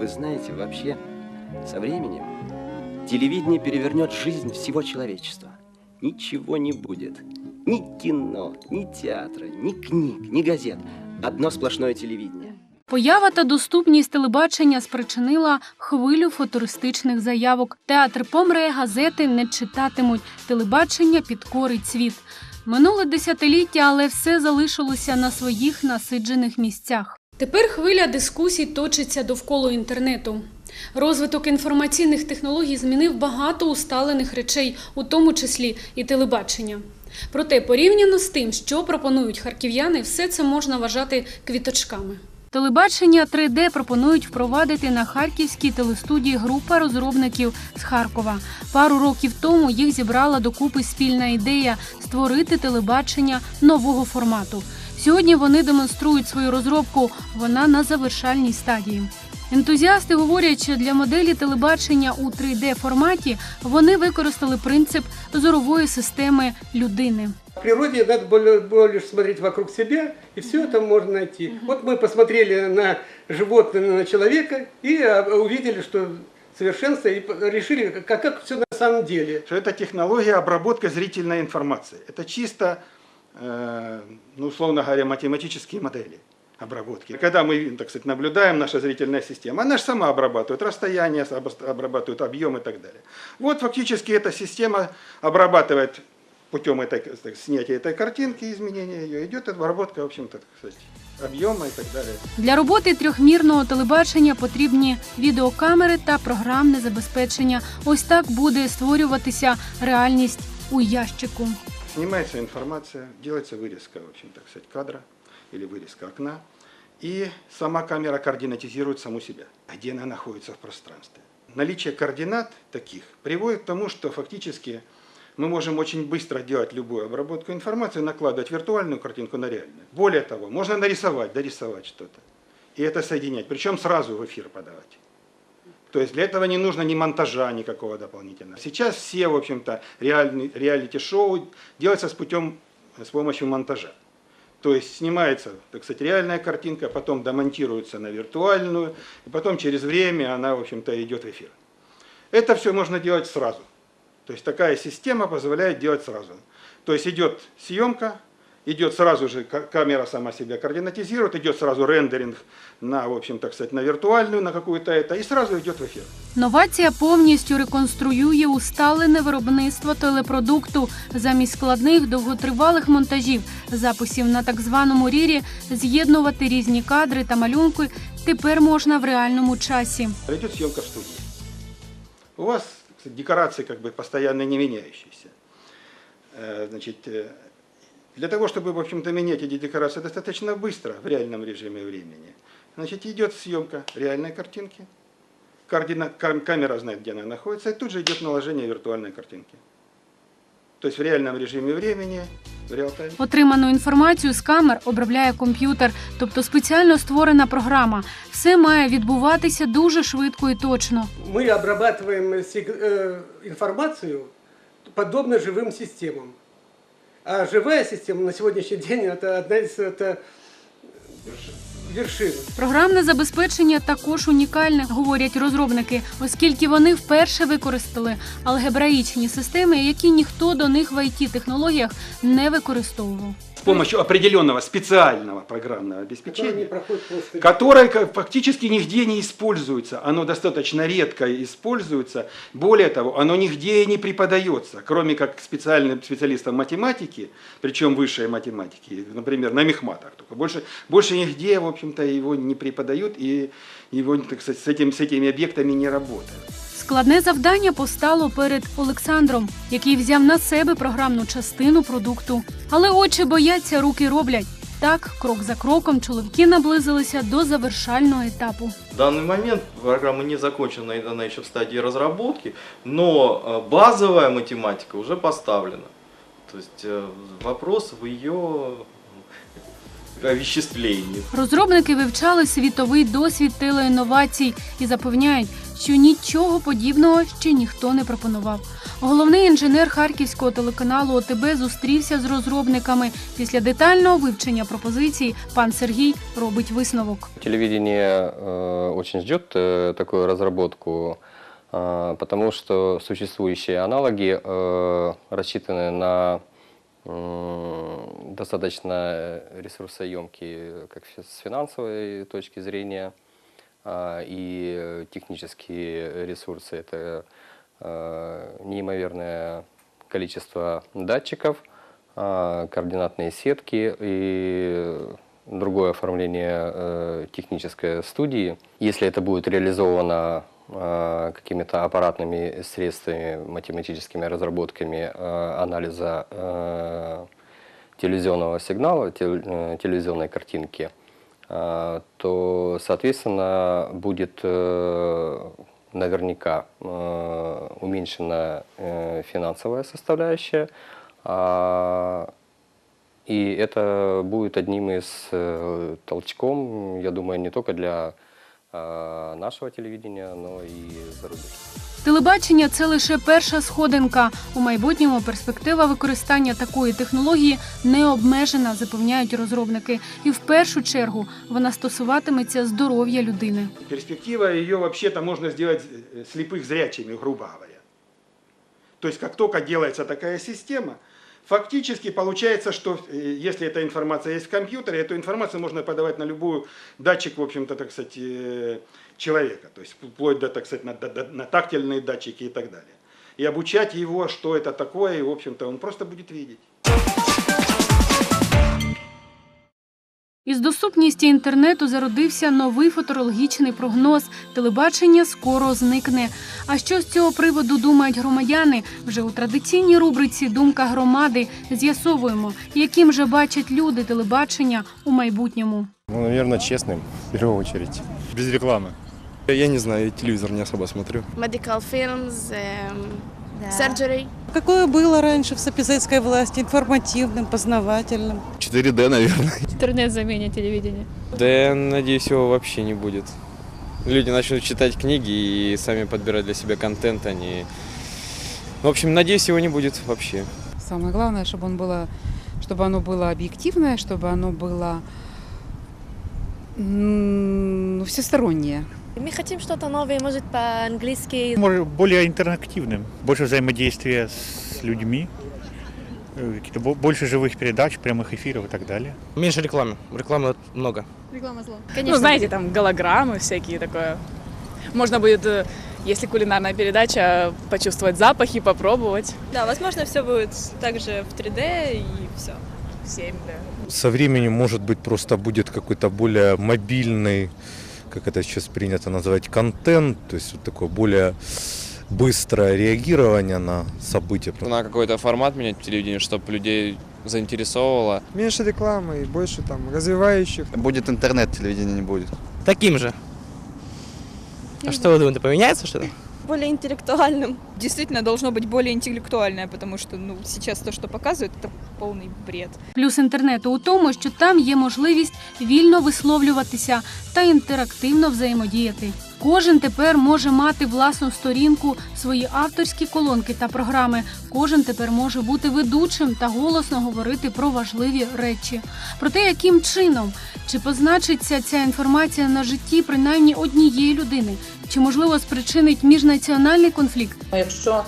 Вы знаете, вообще, со временем телевидение перевернет жизнь всего человечества. Ничего не будет. Ни кино, ни театра, ни книг, ни газет. Одно сплошное телевидение. Поява та доступність телебачення спричинила хвилю футуристичних заявок. Театр помре, газети не читатимуть. Телебачення підкорить світ. Минуле десятиліття, але все залишилося на своїх насиджених місцях. Тепер хвиля дискусій точиться довкола інтернету. Розвиток інформаційних технологій змінив багато усталених речей, у тому числі і телебачення. Проте, порівняно з тим, що пропонують харків'яни, все це можна вважати квіточками. Телебачення 3D пропонують впровадити на харківській телестудії група розробників з Харкова. Пару років тому їх зібрала докупи спільна ідея створити телебачення нового формату. Сьогодні вони демонструють свою розробку. Вона на завершальній стадії. Ентузіасти говорять, що для моделі телебачення у 3D форматі вони використали принцип зорової системи людини. В природе надо было, было лишь смотреть вокруг себя, и все это можно найти. Вот мы посмотрели на животное, на человека, и а, увидели, что совершенство, и по- решили, как, как все на самом деле. что это технология обработки зрительной информации. Это чисто, э, ну, условно говоря, математические модели обработки. Когда мы, так сказать, наблюдаем, наша зрительная система, она же сама обрабатывает расстояние, обос- обрабатывает объем и так далее. Вот фактически эта система обрабатывает путем этой, так, снятия этой картинки, изменения ее, идет обработка, в общем-то, так сказать, объема и так далее. Для роботи трьохмірного телебачення потрібні відеокамери та програмне забезпечення. Ось так буде створюватися реальність у ящику. Снимается информация, делается вырезка, в общем, так сказать, кадра или вырезка окна, и сама камера координатизирует саму себя, где она находится в пространстве. Наличие координат таких приводит к тому, что фактически мы можем очень быстро делать любую обработку информации, накладывать виртуальную картинку на реальную. Более того, можно нарисовать, дорисовать что-то, и это соединять, причем сразу в эфир подавать. То есть для этого не нужно ни монтажа никакого дополнительного. Сейчас все, в общем-то, реалити-шоу делается с путем, с помощью монтажа. То есть снимается, так сказать, реальная картинка, потом домонтируется на виртуальную, и потом через время она, в общем-то, идет в эфир. Это все можно делать сразу. То есть такая система позволяет делать сразу. То есть идет съемка, идет сразу же ка- камера сама себя координатизирует, идет сразу рендеринг на, в общем, так сказать, на виртуальную, на какую-то это, и сразу идет в эфир. Новація повністю реконструює усталене виробництво телепродукту замість складних довготривалих монтажів, записів на так званому рірі, з'єднувати різні кадри та малюнки тепер можна в реальному часі. Идет съемка в студии. У вас так сказать, декорации как бы постоянно не меняющиеся. Э, Значит, э, для того, чтобы, в общем-то, менять эти декорации достаточно быстро, в реальном режиме времени, значит, идет съемка реальной картинки, координа- кам- камера знает, где она находится, и тут же идет наложение виртуальной картинки. То есть в реальном режиме времени, в реал-тайм. Отриману інформацію з камер обробляє комп'ютер, тобто спеціально створена програма. Все має відбуватися дуже швидко і точно. Мы обрабатываем сиг- э, информацию подобно живым системам. А живая система на сегодняшний день это одна из это, вершин. Програмне забезпечення також унікальне, говорять розробники, оскільки вони вперше використали алгебраїчні системи, які ніхто до них в it технологіях не використовував. С помощью определенного специального программного обеспечения. просто. которое фактически нигде не используется. Оно достаточно редко используется. Более того, оно нигде не преподается, кроме как специальным специалистам математики, причем высшей математики, например, на мехматах. Только больше, больше нигде, в общем-то, его не преподают и его, так сказать, с, этим, с этими объектами не работают. Складне завдання постало перед Олександром, який взяв на себе програмну частину продукту. Але очі бояться, руки роблять. Так, крок за кроком, чоловіки наблизилися до завершального етапу. В данный момент программа не закончена, и она еще в стадии разработки, но э, базовая математика уже поставлена. То есть э, вопрос в ее овеществлении. Розробники вивчали світовий досвід телеінновацій і запевняють, що нічого подібного ще ніхто не пропонував. Головний інженер харківського телеканалу ОТБ зустрівся з розробниками. Після детального вивчення пропозицій пан Сергій робить висновок. Телевидение э, очень ждет э, такую разработку, э, потому что существующие аналоги э, рассчитаны на м, достаточно ресурсоемкие как фи- с финансовой точки зрения а, И э, технические ресурсы. Это э, неимоверное количество датчиков, а, координатные сетки и другое оформление э, технической студии. Если это будет реализовано э, какими-то аппаратными средствами, математическими разработками анализа телевизионного сигнала, тел- телевизионной картинки, то, соответственно, будет э, наверняка э, уменьшена э, финансовая составляющая, а, и это будет одним из э, толчком, я думаю, не только для э, нашего телевидения, но и зарубежного. Телебачення це лише перша сходинка. У майбутньому перспектива використання такої технології не обмежена, запевняють розробники. І в першу чергу вона стосуватиметься здоров'я людини. Перспектива ее вообще-то можно сделать э, слепых зрячими, грубо говоря. То есть как только делается такая система, Фактически получается, что э, если эта информация есть в компьютере, эту информацию можно подавать на любую датчик, в общем-то, так сказать, э, человека. То есть вплоть до, так сказать, на, на тактильные датчики и так далее. И обучать его, что это такое, и, в общем-то, он просто будет видеть. Із доступністю інтернету зародився новий футурологічний прогноз. Телебачення скоро зникне. А що з цього приводу думають громадяни? Вже у традиційній рубриці Думка громади з'ясовуємо, яким же бачать люди телебачення у майбутньому. Ну, наверное, честным, в первую очередь. Без рекламы. Я не знаю, я телевизор не особо смотрю. medical films, um, surgery. Какое было раньше в сапизетской власти, информативным, познавательным. 4D, наверное. Интернет заменит телевидение. Да я надеюсь, его вообще не будет. Люди начнут читать книги и сами подбирать для себя контент, они... В общем, надеюсь, его не будет вообще. Самое главное, чтобы, он было, чтобы оно было объективное, чтобы оно было ну, всестороннее. Мы хотим что-то новое, может, по-английски. Может, более интерактивным, больше взаимодействия с людьми, э, какие-то бо- больше живых передач, прямых эфиров и так далее. Меньше рекламы. Рекламы много. Реклама зло. Конечно, Ну, знаете, там голограммы всякие такое. Можно будет, э, если кулинарная передача, почувствовать запахи, попробовать. Да, возможно, все будет также в 3D и все. 7, да. Со временем, может быть, просто будет какой-то более мобильный, как это сейчас принято называть, контент, то есть вот такое более быстрое реагирование на события. На какой-то формат менять телевидение, чтобы людей заинтересовывало. Меньше рекламы и больше там развивающих. Будет интернет, телевидения не будет. Таким же. А что вы думаете, поменяется что-то? Более интеллектуальным. Действительно, должно быть более интеллектуальное, потому что ну, сейчас то, что показывают, это полный бред. Плюс інтернету у тому, що там є можливість вільно висловлюватися та інтерактивно взаємодіяти. Кожен тепер може мати власну сторінку, свої авторські колонки та програми. Кожен тепер може бути ведучим та голосно говорити про важливі речі. Про те, яким чином чи позначиться ця інформація на житті принаймні однієї людини, чи можливо спричинить міжнаціональний конфлікт. Якщо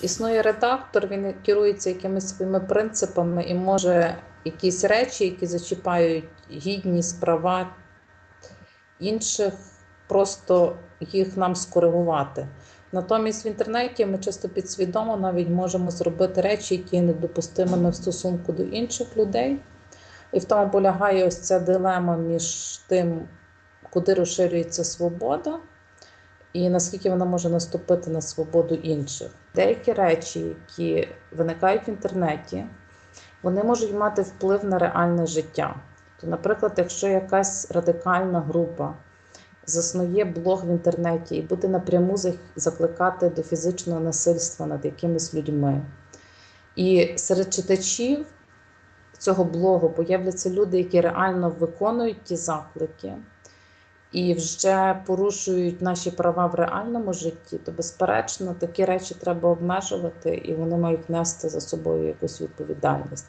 існує редактор, він керується якимись своїми принципами і може якісь речі, які зачіпають гідність, права інших, просто їх нам скоригувати. Натомість в інтернеті ми часто підсвідомо навіть можемо зробити речі, які є недопустимими в стосунку до інших людей. І в тому полягає ось ця дилема між тим, куди розширюється свобода і наскільки вона може наступити на свободу інших. Деякі речі, які виникають в інтернеті, вони можуть мати вплив на реальне життя. То, наприклад, якщо якась радикальна група заснує блог в інтернеті і буде напряму закликати до фізичного насильства над якимись людьми, і серед читачів цього блогу появляться люди, які реально виконують ті заклики. і вже порушують наші права в реальному житті, то безперечно такі речі треба обмежувати, і вони мають нести за собою якусь відповідальність.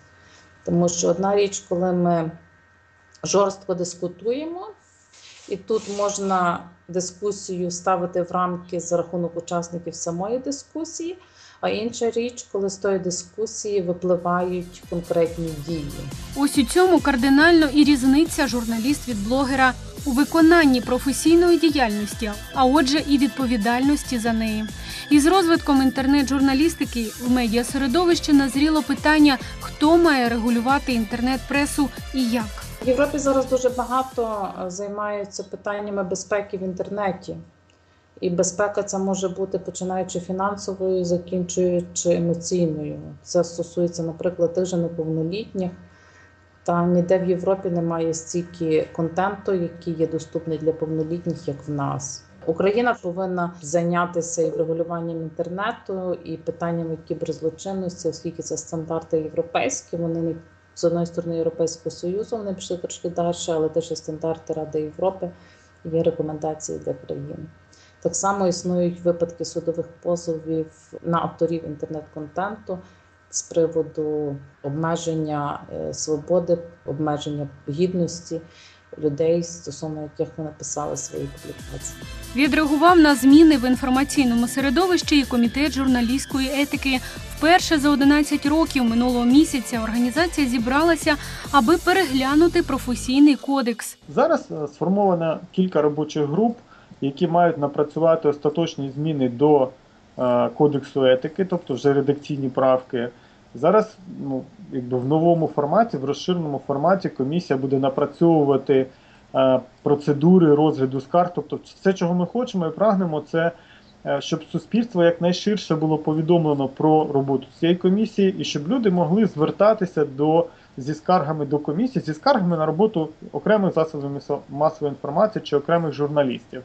Тому що одна річ, коли ми жорстко дискутуємо, і тут можна дискусію ставити в рамки за рахунок учасників самої дискусії. А інша річ, коли з тої дискусії випливають конкретні дії. Ось у цьому кардинально і різниця журналіст від блогера у виконанні професійної діяльності, а отже, і відповідальності за неї. Із розвитком інтернет-журналістики в медіасередовищі назріло питання, хто має регулювати інтернет-пресу і як. В Європі зараз дуже багато е, займаються питаннями безпеки в інтернеті. І безпека це може бути починаючи фінансовою, закінчуючи емоційною. Це стосується, наприклад, тих же неповнолітніх. Та ніде в Європі немає стільки контенту, який є доступний для повнолітніх, як в нас. Україна повинна зайнятися і врегулюванням інтернету, і питаннями кіберзлочинності, оскільки це стандарти європейські. Вони не з одної сторони Європейського Союзу, вони пішли трошки далі, але теж стандарти Ради Європи, є рекомендації для країн. Так само існують випадки судових позовів на авторів інтернет-контенту з приводу обмеження е, свободи, обмеження гідності людей, стосовно яких вони писали свої публікації. Відреагував на зміни в інформаційному середовищі і комітет журналістської етики. Вперше за 11 років минулого місяця організація зібралася, аби переглянути професійний кодекс. Зараз е, сформовано кілька робочих груп, які мають напрацювати остаточні зміни до е, кодексу етики, тобто вже редакційні правки. Зараз ну, якби в новому форматі, в розширеному форматі комісія буде напрацьовувати е, процедури розгляду скарг. Тобто, все, чого ми хочемо і прагнемо, це е, щоб суспільство якнайширше було повідомлено про роботу цієї комісії, і щоб люди могли звертатися до зі скаргами до комісії, зі скаргами на роботу окремих засобів масової інформації чи окремих журналістів.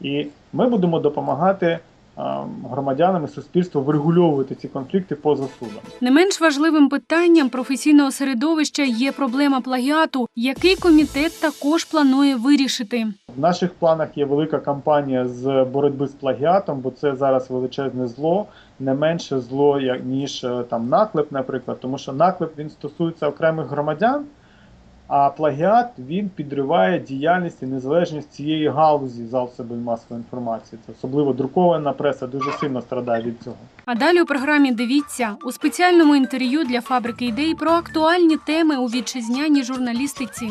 І ми будемо допомагати а, громадянам і суспільству врегульовувати ці конфлікти поза судом. Не менш важливим питанням професійного середовища є проблема плагіату, який комітет також планує вирішити. В наших планах є велика кампанія з боротьби з плагіатом, бо це зараз величезне зло, не менше зло, як ніж е, там наклеп, наприклад, тому що наклеп він стосується окремих громадян, а плагіат він підриває діяльність і незалежність цієї галузі засобів масової інформації. Це особливо друкована преса дуже сильно страдає від цього. А далі у програмі дивіться у спеціальному інтерв'ю для фабрики ідей про актуальні теми у вітчизняній журналістиці.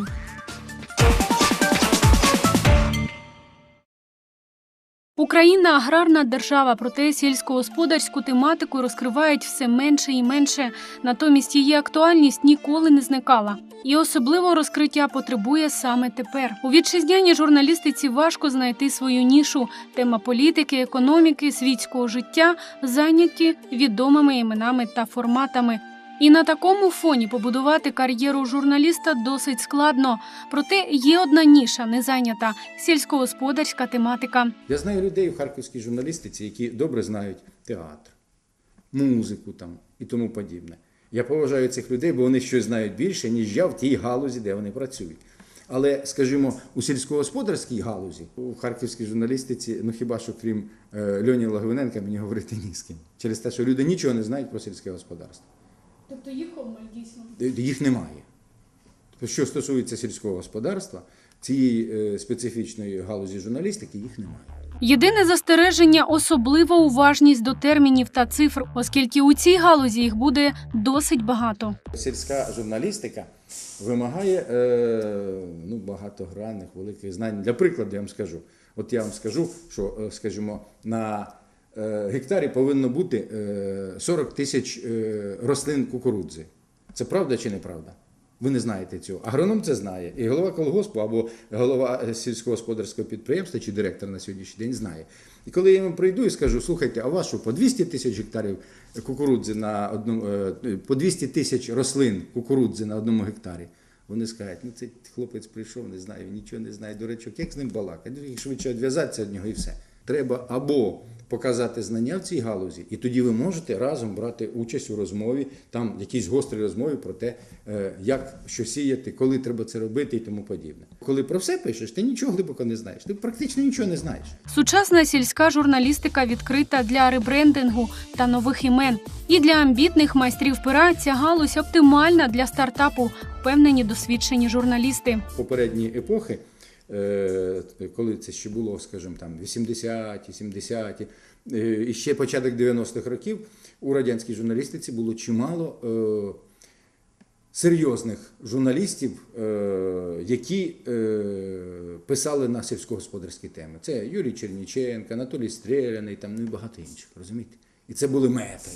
Україна аграрна держава, проте сільськогосподарську тематику розкривають все менше і менше. Натомість її актуальність ніколи не зникала. І особливо розкриття потребує саме тепер. У вітчизняній журналістиці важко знайти свою нішу. Тема політики, економіки, світського життя зайняті відомими іменами та форматами. І на такому фоні побудувати кар'єру журналіста досить складно. Проте є одна ніша не зайнята сільськогосподарська тематика. Я знаю людей в харківській журналістиці, які добре знають театр, музику там і тому подібне. Я поважаю цих людей, бо вони щось знають більше, ніж я в тій галузі, де вони працюють. Але, скажімо, у сільськогосподарській галузі, у харківській журналістиці, ну хіба що крім е, Льоні Лаговиненка, мені говорити ні з ким. Через те, що люди нічого не знають про сільське господарство. Тобто їх дійсно. Їх немає. Тобто, що стосується сільського господарства, цієї е, специфічної галузі журналістики, їх немає. Єдине застереження особлива уважність до термінів та цифр, оскільки у цій галузі їх буде досить багато. Сільська журналістика вимагає е, ну, багатогранних великих знань. Для прикладу я вам скажу. От я вам скажу, що, е, скажімо, на гектарі повинно бути е, 40 тисяч е, рослин кукурудзи. Це правда чи неправда? Ви не знаєте цього. Агроном це знає. І голова колгоспу або голова е, сільськогосподарського підприємства чи директор на сьогоднішній день знає. І коли я йому прийду і скажу, слухайте, а у вас що, по 200 тисяч гектарів кукурудзи на одному, е, по 200 тисяч рослин кукурудзи на одному гектарі. Вони скажуть, ну цей хлопець прийшов, не знаю, нічого не знає, дурачок, як з ним балакати? Швидше відв'язатися від нього і все. Треба або показати знання в цій галузі, і тоді ви можете разом брати участь у розмові, там якісь гострі розмови про те, е, як що сіяти, коли треба це робити і тому подібне. Коли про все пишеш, ти нічого глибоко не знаєш. Ти практично нічого не знаєш. Сучасна сільська журналістика відкрита для ребрендингу та нових імен. І для амбітних майстрів пера ця галузь оптимальна для стартапу, впевнені досвідчені журналісти. попередні епохи, коли це ще було, скажімо, там 80-ті, 70-ті, е, і ще початок 90-х років, у радянській журналістиці було чимало е, серйозних журналістів, е, які е, писали на сільськогосподарські теми. Це Юрій Черніченко, Анатолій Стріляний, там ну і багато інших, розумієте? І це були метри.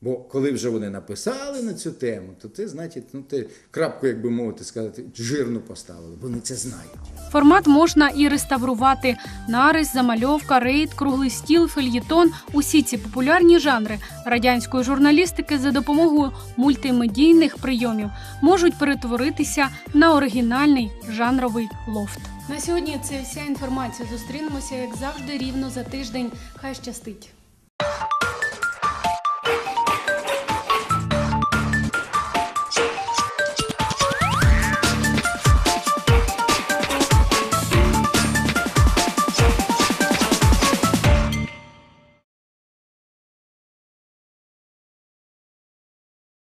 Бо коли вже вони написали на цю тему, то ти, значить, ну ти крапку, як би мовити сказати, жирно поставили, бо вони це знають. Формат можна і реставрувати. Нарис, замальовка, рейд, круглий стіл, фельєтон усі ці популярні жанри радянської журналістики за допомогою мультимедійних прийомів можуть перетворитися на оригінальний жанровий лофт. На сьогодні це вся інформація. Зустрінемося як завжди рівно за тиждень. Хай щастить.